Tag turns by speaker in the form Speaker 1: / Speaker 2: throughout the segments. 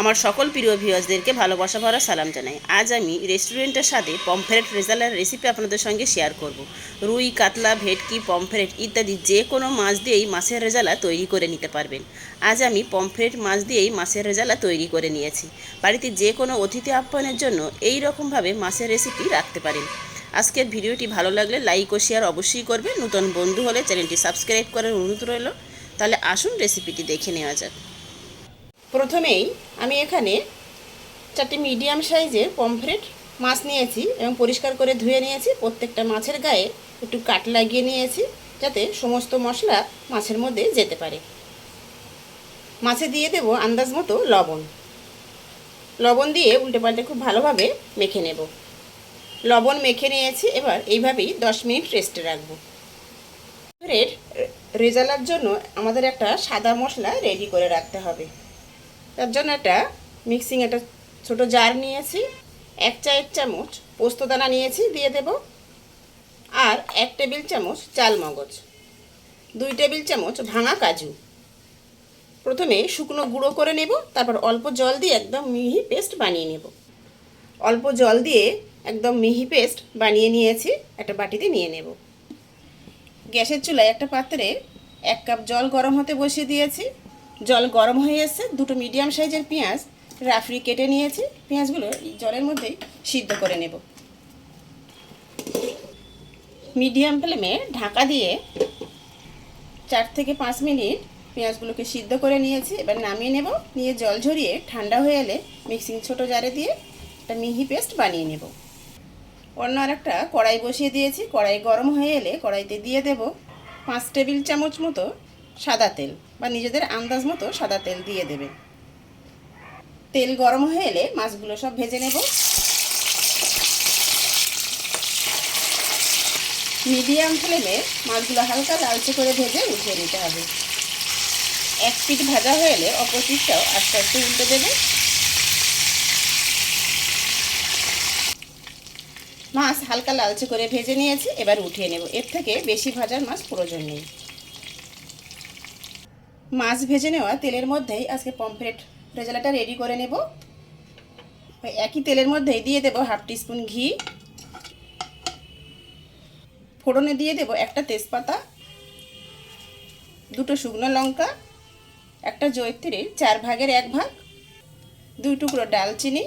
Speaker 1: আমার সকল প্রিয় ভিউয়ার্সদেরকে ভালোবাসা ভরা সালাম জানাই। আজ আমি রেস্টুরেন্টের সাথে পমফ্রেট রেজালার রেসিপি আপনাদের সঙ্গে শেয়ার করব। রুই, কাতলা, ভেটকি, পমফ্রেট ইত্যাদি যে কোনো মাছ দিয়েই মাছের রেজালা তৈরি করে নিতে পারবেন। আজ আমি পমফ্রেট মাছ দিয়েই মাছের রেজালা তৈরি করে নিয়েছি। বাড়িতে যে কোনো অতিথি আপ্যায়নের জন্য এই রকমভাবে মাছের রেসিপি রাখতে পারেন। আজকের ভিডিওটি ভালো লাগলে লাইক ও শেয়ার অবশ্যই করবেন। নতুন বন্ধু হলে চ্যানেলটি সাবস্ক্রাইব করার অনুরোধ রইল। তাহলে আসুন রেসিপিটি দেখে নেওয়া যাক। প্রথমেই আমি এখানে চারটি মিডিয়াম সাইজের পমফ্রেট মাছ নিয়েছি এবং পরিষ্কার করে ধুয়ে নিয়েছি। প্রত্যেকটা মাছের গায়ে একটু কাট লাগিয়ে নিয়েছি যাতে সমস্ত মশলা মাছের মধ্যে যেতে পারে। মাছে দিয়ে দেব আন্দাজ মতো লবণ। লবণ দিয়ে উল্টে পাল্টে খুব ভালোভাবে মেখে নেব। লবণ মেখে নিয়েছি, এবার এইভাবেই দশ মিনিট রেস্টে রাখব। এর রেজালার জন্য আমাদের একটা সাদা মশলা রেডি করে রাখতে হবে। তার জন্য একটা মিক্সিং একটা ছোট জার নিয়েছি। এক চায়ের চামচ পোস্তদানা নিয়েছি, দিয়ে দেব। আর এক টেবিল চামচ চাল মগজ। দুই টেবিল চামচ ভাঙা কাজু। প্রথমে শুকনো গুঁড়ো করে নেব, তারপর অল্প জল দিয়ে একদম মিহি পেস্ট বানিয়ে নেব। অল্প জল দিয়ে একদম মিহি পেস্ট বানিয়ে নিয়েছি, একটা বাটিতে নিয়ে নেব। গ্যাসের চুলায় একটা পাত্রে এক কাপ জল গরম হতে বসিয়ে দিয়েছি। জল গরম হয়ে এসছে, দুটো মিডিয়াম সাইজের পেঁয়াজ রাফরি কেটে নিয়েছি। পেঁয়াজগুলো এই জলের মধ্যেই সিদ্ধ করে নেব। মিডিয়াম ফ্লেমে ঢাকা দিয়ে চার থেকে পাঁচ মিনিট পেঁয়াজগুলোকে সিদ্ধ করে নিয়েছি। এবার নামিয়ে নেব, নিয়ে জল ঝরিয়ে ঠান্ডা হয়ে এলে মিক্সিং ছোটো জারে দিয়ে একটা মিহি পেস্ট বানিয়ে নেব। অন্য আর একটা কড়াই বসিয়ে দিয়েছি। কড়াই গরম হয়ে এলে কড়াইতে দিয়ে দেব পাঁচ টেবিল চামচ মতো সাদা তেল বা নিজেদের আন্দাজ মতো সাদা তেল দিয়ে দেবে। তেল গরম হয়ে এলে মাছগুলো সব ভেজে নেব। মিডিয়াম ফ্লেমে মাছগুলো হালকা লালচে করে ভেজে উঠিয়ে নিতে হবে। এক পিঠ ভাজা হয়ে এলে অপর পিঠটাও আস্তে আস্তে উল্টে দেবে। মাছ হালকা লালচে করে ভেজে নিয়েছি, এবার উঠিয়ে নেব। এর থেকে বেশি ভাজার মাছ প্রয়োজন নেই। মাছ ভেজে নেওয়া তেলের মধ্যেই আজকে পমফ্রেট রেজালাটা রেডি করে নেব। একই তেলের মধ্যেই দিয়ে দেব হাফ টিস্পুন ঘি। ফোড়নে দিয়ে দেব একটা তেজপাতা, দুটো শুকনো লঙ্কা, একটা জৈত্রীর চার ভাগের এক ভাগ, দুই টুকরো ডালচিনি,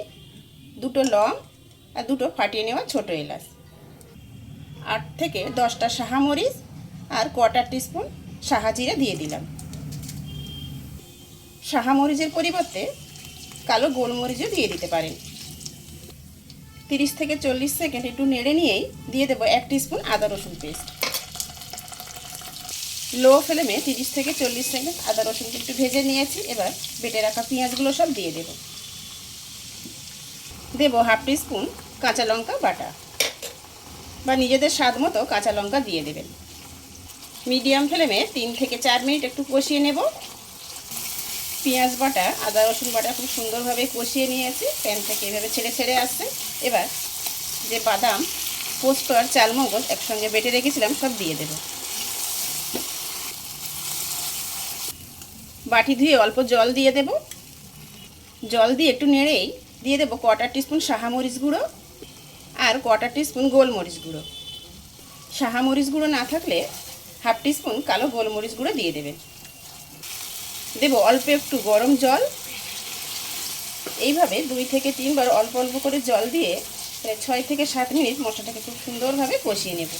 Speaker 1: দুটো লং আর দুটো ফাটিয়ে নেওয়া ছোট এলাচ। আট থেকে দশটা সাহা মরিচ আর কোয়াটার টিস্পুন সাহা জিরে দিয়ে দিলাম। মরিচের পরিবর্তে কালো গোলমরিচও দিয়ে দিতে পারেন। তিরিশ থেকে চল্লিশ সেকেন্ড একটু নেড়ে নিয়েই দিয়ে দেবো এক টিস্পুন আদা রসুন পেস্ট। লো ফ্লেমে তিরিশ থেকে চল্লিশ সেকেন্ড আদা রসুনকে একটু ভেজে নিয়েছি, এবার বেটে রাখা পেঁয়াজগুলো সব দিয়ে দেব। দেবো হাফ টিস্পুন কাঁচা লঙ্কা বাটা বা নিজেদের স্বাদ মতো কাঁচা লঙ্কা দিয়ে দেবেন। মিডিয়াম ফ্লেমে তিন থেকে চার মিনিট একটু কষিয়ে নেব। পেঁয়াজ বাটা, আদা রসুন বাটা খুব সুন্দরভাবে কষিয়ে নিয়েছি, প্যান থেকে এভাবে ছেড়ে ছেড়ে আসছে। এবার যে বাদাম, পোস্ত আর চালমগজ একসঙ্গে বেটে রেখেছিলাম, সব দিয়ে দেব। বাটি ধুয়ে অল্প জল দিয়ে দেব। জল দিয়ে একটু নেড়েই দিয়ে দেবো কোয়াটার টিস্পুন সাহামরিচ গুঁড়ো আর কোয়াটার টিস্পুন গোলমরিচ গুঁড়ো। সাহামরিচ গুঁড়ো না থাকলে হাফ টিস্পুন কালো গোলমরিচ গুঁড়ো দিয়ে দেবেন দেব অল্প একটু গরম জল। এইভাবে দুই থেকে তিনবার অল্প অল্প করে জল দিয়ে ছয় থেকে সাত মিনিট মশলাটাকে খুব সুন্দরভাবে কষিয়ে নেব।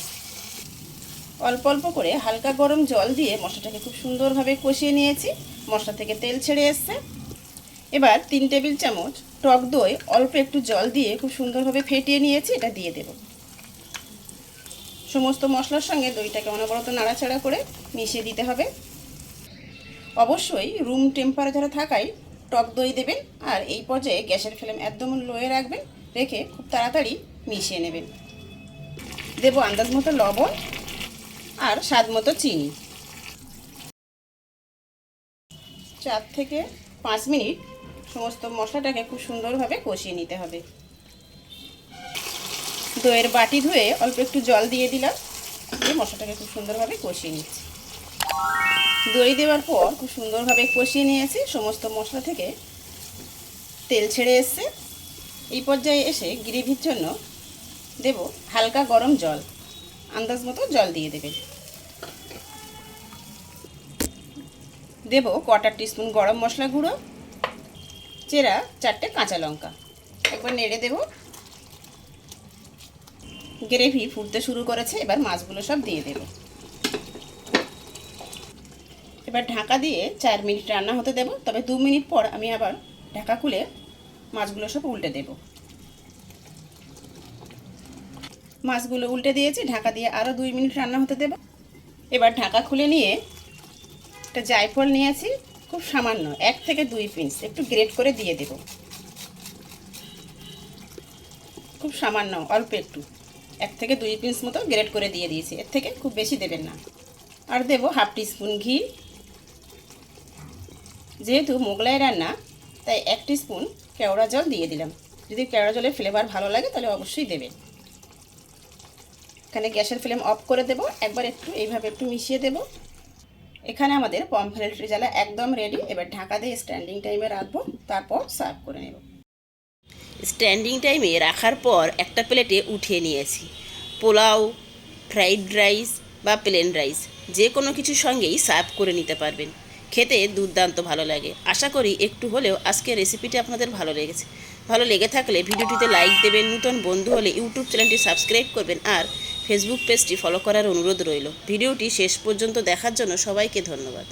Speaker 1: অল্প অল্প করে হালকা গরম জল দিয়ে মশলাটাকে খুব সুন্দরভাবে কষিয়ে নিয়েছি। মশলা থেকে তেল ছেড়ে এসছে। এবার তিন টেবিল চামচ টক দই অল্প একটু জল দিয়ে খুব সুন্দরভাবে ফেটিয়ে নিয়েছি, এটা দিয়ে দেব। সমস্ত মশলার সঙ্গে দইটাকে অনবরত নাড়াচাড়া করে মিশিয়ে দিতে হবে। অবশ্যই রুম টেম্পারেচারে থাকায় টক দই দেবেন আর এই পর্যায়ে গ্যাসের ফ্লেম একদম লোয়ে রাখবেন, রেখে খুব তাড়াতাড়ি মিশিয়ে নেবেন। দেবো আন্দাজ মতো লবণ আর স্বাদ মতো চিনি। চার থেকে পাঁচ মিনিট সমস্ত মশলাটাকে খুব সুন্দরভাবে কষিয়ে নিতে হবে। দইয়ের বাটি ধুয়ে অল্প একটু জল দিয়ে দিলাম, দিয়ে মশলাটাকে খুব সুন্দরভাবে কষিয়ে নিচ্ছি। দই দেওয়ার পর খুব সুন্দরভাবে কষিয়ে নিয়েছি, সমস্ত মশলা থেকে তেল ছেড়ে এসছে। এই পর্যায়ে এসে গ্রেভির জন্য দেব হালকা গরম জল, আন্দাজ মতো জল দিয়ে দেবে। দেব কোয়ার্টার টিস্পুন গরম মশলা গুঁড়ো, চেরা চারটে কাঁচা লঙ্কা। একবার নেড়ে দেব। গ্রেভি ফুটতে শুরু করেছে, এবার মাছগুলো সব দিয়ে দেব। এবার ঢাকা দিয়ে চার মিনিট রান্না হতে দেব। তবে দু মিনিট পর আমি আবার ঢাকা খুলে মাছগুলো সব উল্টে দেব। মাছগুলো উল্টে দিয়েছি। ঢাকা দিয়ে আরও দুই মিনিট রান্না হতে দেব। এবার ঢাকা খুলে নিয়ে একটা জায়ফল নিয়েছি, খুব সামান্য, এক থেকে দুই পিস, একটু গ্রেট করে দিয়ে দেব। খুব সামান্য, অল্প একটু, এক থেকে দুই পিস মতো গ্রেট করে দিয়ে দিয়েছি। এর থেকে খুব বেশি দেবেন না। আর দেব হাফ টিস্পুন ঘি যেহেতু মোগলাই রান্না, তাই এক স্পুন কেওড়া জল দিয়ে দিলাম। যদি কেওড়া জলের ফ্লেভার ভালো লাগে, তাহলে অবশ্যই দেবেন। এখানে গ্যাসের ফ্লেম অফ করে দেব। একবার একটু এইভাবে একটু মিশিয়ে দেব। এখানে আমাদের পমফ্রেট রেজালা একদম রেডি এবার ঢাকা দিয়ে স্ট্যান্ডিং টাইমে রাখব। তারপর সার্ভ করে নেব। স্ট্যান্ডিং টাইমে রাখার পর একটা প্লেটে উঠিয়ে নিয়েছি। পোলাও ফ্রাইড রাইস বা প্লেন রাইস যে কোনো কিছুর সঙ্গেই সার্ভ করে নিতে পারবেন। খেতে দুর্দান্ত ভালো লাগে। আশা করি একটু হলেও আজকে রেসিপিটি আপনাদের ভালো লেগেছে। ভালো লেগে থাকলে ভিডিওটিতে লাইক দেবেন, নতুন বন্ধু হলে ইউটিউব চ্যানেলটি সাবস্ক্রাইব করবেন আর ফেসবুক পেজটি ফলো করার অনুরোধ রইল। ভিডিওটি শেষ পর্যন্ত দেখার জন্য সবাইকে ধন্যবাদ।